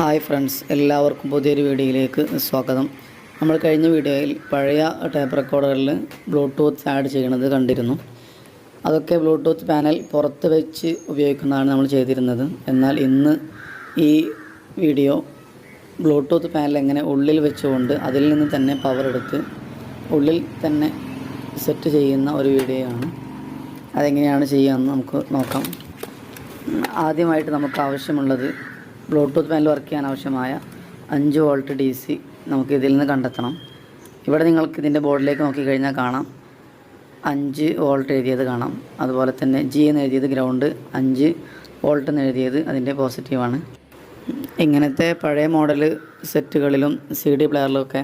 Hi friends എല്ലാവർക്കും പുതിയൊരു വീഡിയോയിലേക്ക് സ്വാഗതം. നമ്മൾ കഴിഞ്ഞ വീഡിയോയിൽ പഴയ ടേപ്പ് റെക്കോർഡറിൽ ബ്ലൂടൂത്ത് ആഡ് ചെയ്യണത് കണ്ടിരുന്നു. അതൊക്കെ ബ്ലൂടൂത്ത് പാനൽ പുറത്ത് വെച്ച് ഉപയോഗിക്കുന്നതാണ് നമ്മൾ ചെയ്തിരുന്നത്. എന്നാൽ ഇന്ന് ഈ വീഡിയോ ബ്ലൂടൂത്ത് പാനൽ എങ്ങനെ ഉള്ളിൽ വെച്ചുകൊണ്ട് അതിൽ നിന്ന് തന്നെ പവർ എടുത്ത് ഉള്ളിൽ തന്നെ സെറ്റ് ചെയ്യുന്ന ഒരു വീഡിയോ ആണ് അതെങ്ങനെയാണ് ചെയ്യുകയെന്ന് നമുക്ക് നോക്കാം. ആദ്യമായിട്ട് നമുക്ക് ആവശ്യമുള്ളത് ബ്ലൂടൂത്ത് പാനൽ വർക്ക് ചെയ്യാൻ ആവശ്യമായ അഞ്ച് വോൾട്ട് ഡി സി നമുക്ക് ഇതിൽ നിന്ന് കണ്ടെത്തണം. ഇവിടെ നിങ്ങൾക്ക് ഇതിന്റെ ബോർഡിലേക്ക് നോക്കിക്കഴിഞ്ഞാൽ കാണാം. അഞ്ച് വോൾട്ട് എഴുതിയത് കാണാം. അതുപോലെ തന്നെ ജി എന്ന് എഴുതിയത് ഗ്രൗണ്ട് അഞ്ച് വോൾട്ട് എന്ന് എഴുതിയത് അതിന്റെ പോസിറ്റീവാണ് ഇങ്ങനത്തെ പഴയ മോഡൽ സെറ്റുകളിലും സി ഡി പ്ലെയറിലൊക്കെ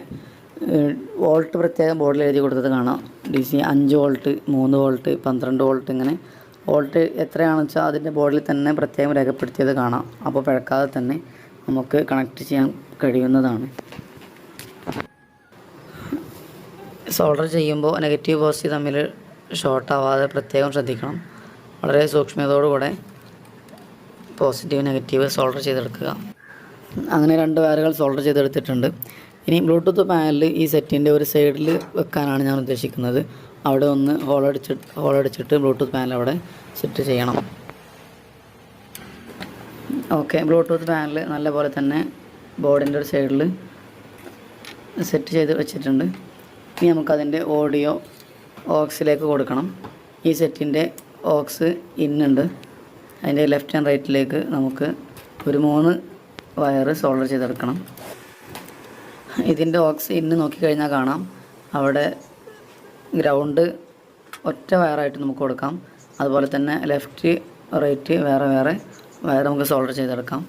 വോൾട്ട് പ്രത്യേകം ബോർഡിൽ എഴുതി കൊടുത്തത് കാണാം. ഡി സി അഞ്ച് വോൾട്ട് മൂന്ന് വോൾട്ട് പന്ത്രണ്ട് വോൾട്ട് ഇങ്ങനെ വോൾട്ട് എത്രയാണെന്ന് വെച്ചാൽ അതിന്റെ ബോർഡിൽ തന്നെ പ്രത്യേകം രേഖപ്പെടുത്തിയത് കാണാം. അപ്പോൾ പിഴക്കാതെ തന്നെ നമുക്ക് കണക്ട് ചെയ്യാൻ കഴിയുന്നതാണ്. സോൾഡർ ചെയ്യുമ്പോൾ നെഗറ്റീവ് പോസിറ്റീവ് തമ്മിൽ ഷോർട്ട് ആവാതെ പ്രത്യേകം ശ്രദ്ധിക്കണം. വളരെ സൂക്ഷ്മതയോടുകൂടെ പോസിറ്റീവ് നെഗറ്റീവ് സോൾഡർ ചെയ്തെടുക്കുക. അങ്ങനെ രണ്ട് വയറുകൾ സോൾഡർ ചെയ്തെടുത്തിട്ടുണ്ട്. ഇനി ബ്ലൂടൂത്ത് പാനലിൽ ഈ സെറ്റിന്റെ ഒരു സൈഡിൽ വെക്കാനാണ് ഞാൻ ഉദ്ദേശിക്കുന്നത്. അവിടെ ഒന്ന് ഹോളടിച്ചിട്ട് ഹോളടിച്ചിട്ട് ബ്ലൂടൂത്ത് പാനൽ അവിടെ സെറ്റ് ചെയ്യണം. ഓക്കെ ബ്ലൂടൂത്ത് പാനൽ നല്ലപോലെ തന്നെ ബോർഡിന്റെ ഒരു സൈഡിൽ സെറ്റ് ചെയ്ത് വെച്ചിട്ടുണ്ട്. ഇനി നമുക്കതിന്റെ ഓഡിയോ ഓക്സിലേക്ക് കൊടുക്കണം. ഈ സെറ്റിന്റെ ഓക്സ് ഇന്നുണ്ട് അതിന്റെ ലെഫ്റ്റ് ആൻഡ് റൈറ്റിലേക്ക് നമുക്ക് ഒരു മൂന്ന് വയർ സോൾഡർ ചെയ്തെടുക്കണം. ഇതിന്റെ ഓക്സ് ഇന്ന് നോക്കിക്കഴിഞ്ഞാൽ കാണാം. അവിടെ ഗ്രൗണ്ട് ഒറ്റ വയറായിട്ട് നമുക്ക് കൊടുക്കാം. അതുപോലെ തന്നെ ലെഫ്റ്റ് റൈറ്റ് വേറെ വേറെ വയർ നമുക്ക് സോൾഡർ ചെയ്തെടുക്കാം.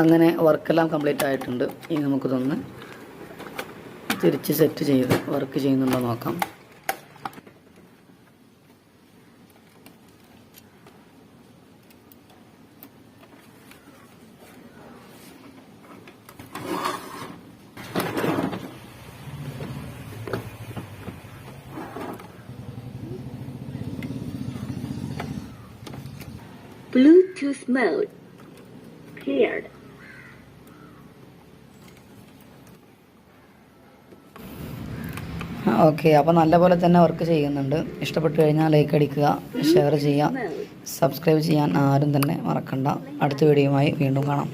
അങ്ങനെ വർക്കെല്ലാം കംപ്ലീറ്റ് ആയിട്ടുണ്ട്. ഇനി നമുക്കിതൊന്ന് തിരിച്ച് സെറ്റ് ചെയ്ത് വർക്ക് ചെയ്യുന്നുണ്ടോ നോക്കാം. Bluetooth mode. Paired. ഓക്കെ അപ്പോൾ നല്ലപോലെ തന്നെ വർക്ക് ചെയ്യുന്നുണ്ട്. ഇഷ്ടപ്പെട്ടു കഴിഞ്ഞാൽ ലൈക്ക് അടിക്കുക ഷെയർ ചെയ്യുക സബ്സ്ക്രൈബ് ചെയ്യാൻ ആരും തന്നെ മറക്കണ്ട. അടുത്ത വീഡിയോയുമായി വീണ്ടും കാണാം.